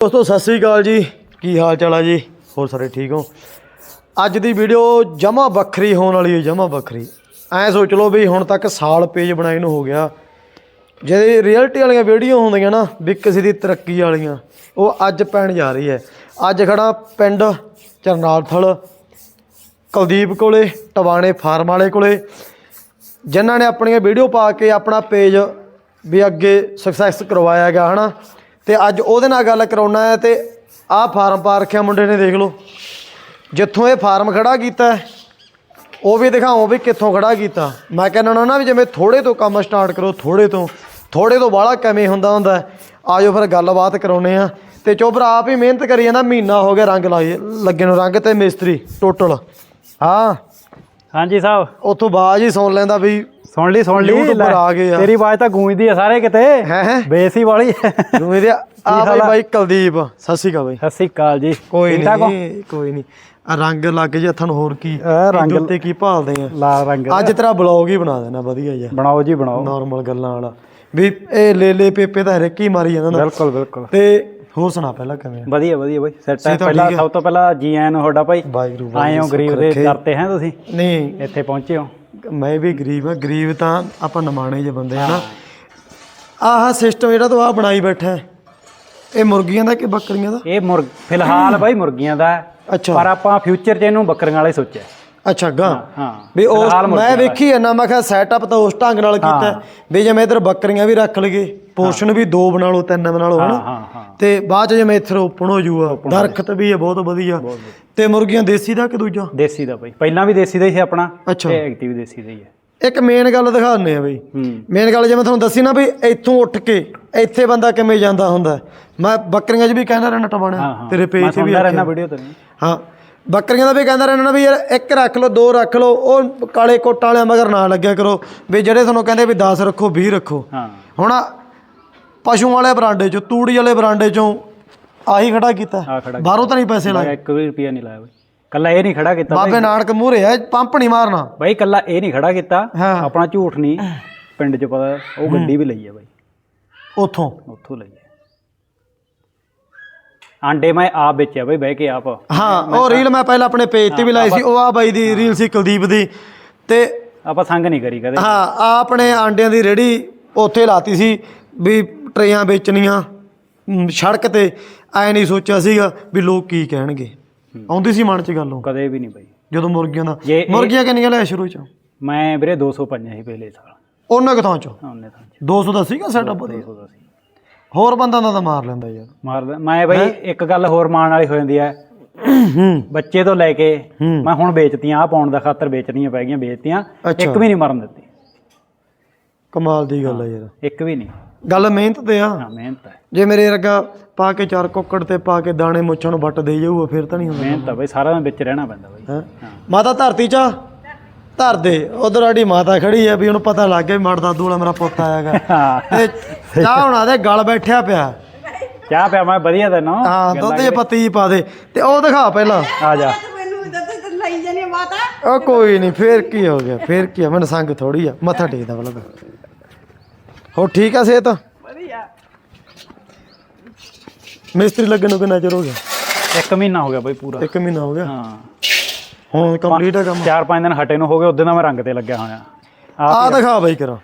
ਦੋਸਤੋ, ਸਤਿ ਸ੍ਰੀ ਅਕਾਲ ਜੀ। ਕੀ ਹਾਲ ਚਾਲ ਆ ਜੀ? ਹੋਰ ਸਾਰੇ ਠੀਕ ਹੋ? ਅੱਜ ਦੀ ਵੀਡੀਓ ਜਮਾ ਵੱਖਰੀ ਹੋਣ ਵਾਲੀ ਹੈ, ਜਮਾ ਵੱਖਰੀ। ਐ ਸੋਚ ਲਓ ਵੀ ਹੁਣ ਤੱਕ ਸਾਲ ਪੇਜ ਬਣਾਏ ਨੂੰ ਹੋ ਗਿਆ। ਜਿਹੜੇ ਰਿਐਲਿਟੀ ਵਾਲੀਆਂ ਵੀਡੀਓ ਹੁੰਦੀਆਂ ਨਾ, ਵੀ ਕਿਸੇ ਦੀ ਤਰੱਕੀ ਵਾਲੀਆਂ, ਉਹ ਅੱਜ ਪੈਣ ਜਾ ਰਹੀ ਹੈ। ਅੱਜ ਖੜਾ ਪਿੰਡ ਚਰਨਾਲਥਲ, ਕੁਲਦੀਪ ਕੋਲੇ, ਟਵਾਣੇ ਫਾਰਮ ਵਾਲੇ ਕੋਲੇ। ਜਿਨ੍ਹਾਂ ਨੇ ਆਪਣੀਆਂ ਵੀਡੀਓ ਪਾ ਕੇ ਆਪਣਾ ਪੇਜ ਵੀ ਅੱਗੇ ਸਕਸੈਸ ਕਰਵਾਇਆ ਗਿਆ, ਹਨਾ? ਤੇ ਅੱਜ ਉਹਦੇ ਨਾਲ ਗੱਲ ਕਰਾਉਣਾ ਹੈ ਤੇ ਆਹ ਫਾਰਮ ਪਾ ਰੱਖਿਆ ਮੁੰਡੇ ਨੇ ਦੇਖ ਲਓ। ਜਿੱਥੋਂ ਇਹ ਫਾਰਮ ਖੜਾ ਕੀਤਾ ਉਹ ਵੀ ਦਿਖਾਓ ਵੀ ਕਿੱਥੋਂ ਖੜਾ ਕੀਤਾ। ਮੈਂ ਕਹਿੰਦਾ ਨਾ ਵੀ ਜਿਵੇਂ ਥੋੜੇ ਤੋਂ ਕੰਮ ਸਟਾਰਟ ਕਰੋ ਥੋੜੇ ਤੋਂ। ਥੋੜੇ ਤੋਂ ਬਾਹਲਾ ਕਿਵੇਂ ਹੁੰਦਾ ਹੁੰਦਾ। ਆਜੋ ਫਿਰ ਗੱਲਬਾਤ ਕਰਾਉਨੇ ਆ ਤੇ ਚੋਬਰ ਆਪ ਹੀ ਮਿਹਨਤ ਕਰੀ ਜਾਂਦਾ ਮਹੀਨਾ ਹੋ ਗਿਆ ਰੰਗ ਲਾਏ ਲੱਗੇ ਨੂੰ ਰੰਗ ਤੇ ਮਿਸਤਰੀ ਟੋਟਲ। ਹਾਂ। ਹਾਂਜੀ ਸਾਹਿਬ। ਉੱਥੋਂ ਬਾਜ ਹੀ ਸੁਣ ਲੈਂਦਾ ਵੀ ਸੁਣ ਲਈ ਸੁਣ ਲਈ। YouTuber ਲੈ, ਆ ਗਏ ਆ। ਤੇਰੀ ਆਵਾਜ਼ ਤਾਂ ਗੂੰਜਦੀ ਆ ਸਾਰੇ ਕਿਤੇ। ਹੈ ਬੇਸੀ ਵਾਲੀ। ਜਿਵੇਂ ਦੇ ਆ ਬਾਈ? ਬਾਈ ਕੁਲਦੀਪ ਸਤਿ ਸ਼੍ਰੀ ਅਕਾਲ ਬਾਈ। ਸਤਿ ਸ੍ਰੀ ਅਕਾਲ ਜੀ। ਕੋਈ? ਨਹੀਂ ਕੋਈ ਨਹੀਂ। ਆ ਰੰਗ ਲੱਗ ਜੇ ਤੁਹਾਨੂੰ ਹੋਰ ਕੀ? ਰੰਗ- ਉੱਤੇ ਕੀ ਭਾਲਦੇ ਆ? ਲਾਲ ਰੰਗ। ਅੱਜ ਤੇਰਾ ਬਲੌਗ ਹੀ ਬਣਾ ਦੇਣਾ ਵਧੀਆ ਜਿਹਾ। ਬਣਾਓ ਜੀ ਬਣਾਓ। ਨਾਰਮਲ ਗੱਲਾਂ ਵਾਲਾ। ਵੀ ਇਹ ਲੈ ਲੈ ਪੇਪੇ ਤਾਂ ਹਰੇਕ ਹੀ ਮਾਰੀ ਜਾਂਦਾ ਨਾ। ਬਿਲਕੁਲ ਬਿਲਕੁਲ। ਤੇ ਹੋਰ ਸੁਣਾ ਪਹਿਲਾਂ ਕਿਵੇਂ? ਵਧੀਆ ਵਧੀਆ ਬਾਈ। ਸੈਟ ਹੈ ਪਹਿਲਾਂ? ਸਭ ਤੋਂ ਪਹਿਲਾਂ ਜੀ ਆਇਆਂ ਨੂੰ ਤੁਹਾਡਾ ਭਾਈ ਆਏ ਹੋ ਗਰੀਬ ਦੇ। ਕਰਤੇ ਹੈ ਤੁਸੀਂ। ਨਹੀਂ। ਇੱਥੇ ਪਹੁੰਚੇ ਹੋ। ਮੈਂ ਵੀ ਗਰੀਬ ਆ ਗਰੀਬ ਤਾਂ ਆਪਾਂ ਨਮਾਣੇ ਜੇ ਬੰਦੇ ਆ ਨਾ। ਆਹ ਸਿਸਟਮ ਜਿਹੜਾ ਤੂੰ ਆ ਬਣਾਈ ਬੈਠਾ ਇਹ ਮੁਰਗੀਆਂ ਦਾ ਕਿ ਬੱਕਰੀਆਂ ਦਾ? ਇਹ ਮੁਰਗ ਫਿਲਹਾਲ ਬਾਈ ਮੁਰਗੀਆਂ ਦਾ ਅੱਛਾ। ਪਰ ਆਪਾਂ ਫਿਊਚਰ 'ਚ ਇਹਨੂੰ ਬੱਕਰੀਆਂ ਵਾਲੇ ਸੋਚਿਆ। ਅੱਛਾ ਗਾ। ਹਾਂ ਵੀ ਫਿਲਹਾਲ ਮੈਂ। ਵੇਖੀ ਨਾ ਮੈਂ ਕਿਹਾ ਸੈਟਅਪ ਤਾਂ ਉਸ ਢੰਗ ਨਾਲ ਕੀਤਾ ਵੀ ਜਿਵੇਂ ਇਧਰ ਬੱਕਰੀਆਂ ਵੀ ਰੱਖ ਲਗੇ ਪੋਰਸ਼ਨ ਵੀ ਦੋ ਬਣਾ ਲਓ ਤਿੰਨ ਬਣਾ ਲਓ ਹਾਂ ਹਨਾ? ਹਾਂ ਹਾਂ ਤੇ ਬਾਅਦ ਚ ਜਿਵੇਂ ਇੱਥੇ ਓਪਨ ਹੋ ਜੂਗਾ ਦਰਖਤ ਵੀ ਹੈ ਬਹੁਤ ਵਧੀਆ। ਤੇ ਮੁਰਗੀਆਂ ਦੇਸੀ ਦਾ ਕਿ ਦੂਜਾ? ਦੇਸੀ ਦਾ ਬਾਈ। ਪਹਿਲਾਂ ਵੀ ਦੇਸੀ ਦਾ ਹੀ ਸੀ ਆਪਣਾ। ਤੇ ਐਕਟਿਵ ਦੇਸੀ ਦਾ ਹੀ ਹੈ ਇੱਕ ਮੇਨ ਗੱਲ ਦਿਖਾਉਂਦੇ ਆ ਬਈ। ਹੂੰ। ਮੇਨ ਗੱਲ ਜਿਵੇਂ ਤੁਹਾਨੂੰ ਦੱਸੀ ਨਾ ਵੀ ਇੱਥੋਂ ਉੱਠ ਕੇ ਇੱਥੇ ਬੰਦਾ ਕਿਵੇਂ ਜਾਂਦਾ ਹੁੰਦਾ? ਹੈ। ਮੈਂ ਬੱਕਰੀਆਂ 'ਚ ਵੀ ਕਹਿੰਦਾ ਰਹਿਣਾ ਹਾਂ ਟਵਾਣਾ ਹਾਂ ਤੇਰੇ ਪੇਜ ਤੇ ਵੀ ਰਹਿਣਾ। ਵੀਡੀਓ ਤੇ ਹਾਂ। ਬੱਕਰੀਆਂ ਦਾ ਵੀ ਕਹਿੰਦਾ ਰਹਿਣਾ ਵੀ ਯਾਰ ਇੱਕ ਰੱਖ ਲਓ ਦੋ ਰੱਖ ਲਓ ਉਹ ਕਾਲੇ ਕੋਟ ਵਾਲਿਆਂ ਮਗਰ ਨਾ ਲੱਗਿਆ ਕਰੋ। ਵੀ ਜਿਹੜੇ ਤੁਹਾਨੂੰ ਕਹਿੰਦੇ ਵੀ 10 ਰੱਖੋ 20 ਰੱਖੋ। ਹਾਂ। ਹੁਣ ਪਸ਼ੂ ਵਾਲੇ ਬਰਾਂਡੇ 'ਚੋਂ ਤੂੜੀ ਵਾਲੇ ਬਰਾਂਡੇ 'ਚੋਂ ਆਹੀ ਖੜਾ ਕੀਤਾ। ਆ ਖੜਾ ਬਾਹਰੋਂ ਤਾਂ ਨਹੀਂ ਪੈਸੇ ਲਾਏ। ਮੈਂ 1 ਰੁਪਿਆ ਨਹੀਂ ਲਾਇਆ ਬਾਈ। ਕੱਲਾ ਇਹ ਨਹੀਂ ਖੜਾ ਕੀਤਾ ਬਾਈ। ਬਾਬੇ ਨਾਨਕ ਮੂਹਰੇ ਹੈ ਪੰਪ ਨਹੀਂ ਮਾਰਨਾ। ਬਾਈ ਕੱਲਾ ਇਹ ਨਹੀਂ ਖੜਾ ਕੀਤਾ। ਹਾਂ। ਆਪਣਾ ਝੂਠ ਨਹੀਂ। ਪਿੰਡ 'ਚ ਪਤਾ ਉਹ ਗੱਡੀ ਵੀ ਲਈ ਹੈ ਬਾਈ। ਉਥੋਂ। ਉੱਥੋਂ ਲਈ ਆਂਡੇ ਮੈਂ ਆਪ ਵੇਚਿਆ ਬਾਈ ਬਹਿ ਕੇ ਆਪ। ਹਾਂ ਉਹ ਰੀਲ ਮੈਂ ਪਹਿਲਾਂ ਆਪਣੇ ਪੇਜ ਤੇ ਵੀ ਲਾਈ ਸੀ ਉਹ ਆ ਬਾਈ ਦੀ ਰੀਲ ਸੀ ਕੁਲਦੀਪ ਦੀ। ਤੇ ਆਪਾਂ ਸੰਗ ਨਹੀਂ ਕਰੀ ਕਦੇ। ਹਾਂ ਆ ਆਪਣੇ ਆਂਡਿਆਂ ਦੀ ਰੇੜੀ ਉੱਥੇ ਲਾਤੀ ਸੀ ਵੀ ਟਰੇਆਂ ਵੇਚਣੀਆਂ ਸੜਕ ਤੇ ਐ ਨਹੀਂ ਸੋਚਿਆ ਸੀਗਾ ਵੀ ਲੋਕ ਕੀ ਕਹਿਣਗੇ। ਆਉਂਦੀ ਸੀ ਮਨ 'ਚ ਗੱਲ ਉਹ। ਕਦੇ ਵੀ ਨਹੀਂ ਬਾਈ। ਜਦੋਂ ਮੁਰਗੀਆਂ ਦਾ ਜੇ ਇਹ- ਮੁਰਗੀਆਂ ਕਿੰਨੀਆਂ ਲਿਆ ਸ਼ੁਰੂ 'ਚ? ਮੈਂ ਵੀਰੇ 200 ਪਾਈਆਂ ਸੀ ਪਹਿਲੇ ਸਾਲ। ਉਹਨਾਂ ਕਿਥੋਂ 'ਚ? ਉਹਨੇ ਤਾਂ 200 ਦਾ ਸੀਗਾ ਸੈਟਅਪ 200 ਦਾ ਸੀ ਹੋਰ ਬੰਦਾ ਦਾ ਤਾਂ ਮਾਰ ਲੈਂਦਾ ਯਾਰ। ਮਾਰਦਾ ਮੈਂ ਬਾਈ ਇੱਕ ਗੱਲ ਹੋਰ ਮਾਣ ਵਾਲੀ ਹੋ ਜਾਂਦੀ ਹੈ ਹੂੰ। ਬੱਚੇ ਤੋਂ ਲੈ ਕੇ ਹੂੰ। ਮੈਂ ਹੁਣ ਵੇਚਤੀਆਂ ਆ ਪਾਉਣ ਦਾ ਖਾਤਰ ਵੇਚਣੀਆਂ ਪੈ ਗਈਆਂ ਵੇਚਤੀਆਂ। ਅੱਛਾ। ਇੱਕ ਵੀ ਨਹੀਂ ਮਰਨ ਦਿੱਤੀ। ਕਮਾਲ ਦੀ ਗੱਲ ਹੈ ਯਾਰ। ਇੱਕ ਵੀ ਨਹੀਂ। ਗੱਲ ਮਿਹਨਤ ਤੇ ਆ। ਹਾਂ ਮਿਹਨਤ ਹੈ ਜੇ ਮੇਰੇ ਵਰਗਾ ਪਾ ਕੇ ਚਾਰ ਕੁੱਕੜ ਤੇ ਪਾ ਕੇ ਦਾਣੇ ਮੁੱਛਾਂ ਨੂੰ ਵੱਟ ਦੇ ਜਾਊਗਾ ਫਿਰ ਤਾਂ ਨਹੀਂ ਹੁੰਦਾ। ਮਿਹਨਤ ਹੈ ਬਾਈ ਸਾਰਾ ਦਿਨ ਵਿੱਚ ਰਹਿਣਾ ਪੈਂਦਾ ਬਾਈ। ਹੈਂ? ਮਾਤਾ ਧਰਤੀ ਚ ਆ? ਧਰ ਦੇ। ਉਧਰ ਆੜੀ ਮਾਤਾ ਖੜੀ ਆ ਵੀ ਉਹਨੂੰ ਪਤਾ ਲੱਗ ਗਿਆ ਵੀ ਮੜ ਦਾਦੂ ਵਾਲਾ ਮੇਰਾ ਪੁੱਤ ਆਇਆਗਾ ਹਾਂ। ਤੇ ਚਾਹ ਬਣਾ ਦੇ ਗਲ ਬੈਠਿਆ ਪਿਆ। ਚਾਹ ਪਿਆ ਮੈਂ ਵਧੀਆ ਤੈਨੂੰ। ਹਾਂ ਦੁੱਧ 'ਚ ਪੱਤੀ ਜਿਹੀ ਪਾ ਦੇ। ਤੇ ਉਹ ਦਿਖਾ ਪਹਿਲਾਂ। ਆ ਜਾ। ਮੈਨੂੰ ਦੱਸ ਤੇ ਲਈ ਜਾਨੀ ਆ ਮਾਤਾ ਉਹ ਕੋਈ ਨਹੀਂ ਫੇਰ ਕੀ ਹੋ ਗਿਆ ਫੇਰ ਕੀ ਆ? ਮੈਨੂੰ ਸੰਗ ਥੋੜੀ ਆ ਮੱਥਾ ਟੇਕਦਾ ਬਲਬ ਹੋ ਠੀਕ ਆ ਸਿਹਤ? ਵਧੀਆ। ਮਿਸਤਰੀ ਲੱਗਣ ਨੂੰ ਕਿੰਨਾ ਚਿਰ ਹੋ ਗਿਆ? ਇੱਕ ਮਹੀਨਾ ਹੋ ਗਿਆ ਬਾਈ ਪੂਰਾ। ਇੱਕ ਮਹੀਨਾ ਹੋ ਗਿਆ? ਹਾਂ। ਹੁਣ ਕੰਪਲੀਟ ਆ ਕੰਮ? ਚਾਰ ਪੰਜ ਦਿਨ ਹਟੇ ਨੂੰ ਹੋ ਗਏ ਉਦੋਂ ਦਾ ਮੈਂ ਰੰਗ ਤੇ ਲੱਗਿਆ ਹੋਇਆ। ਆ ਆ? ਦਿਖਾ ਬਾਈ ਕਰਾਂ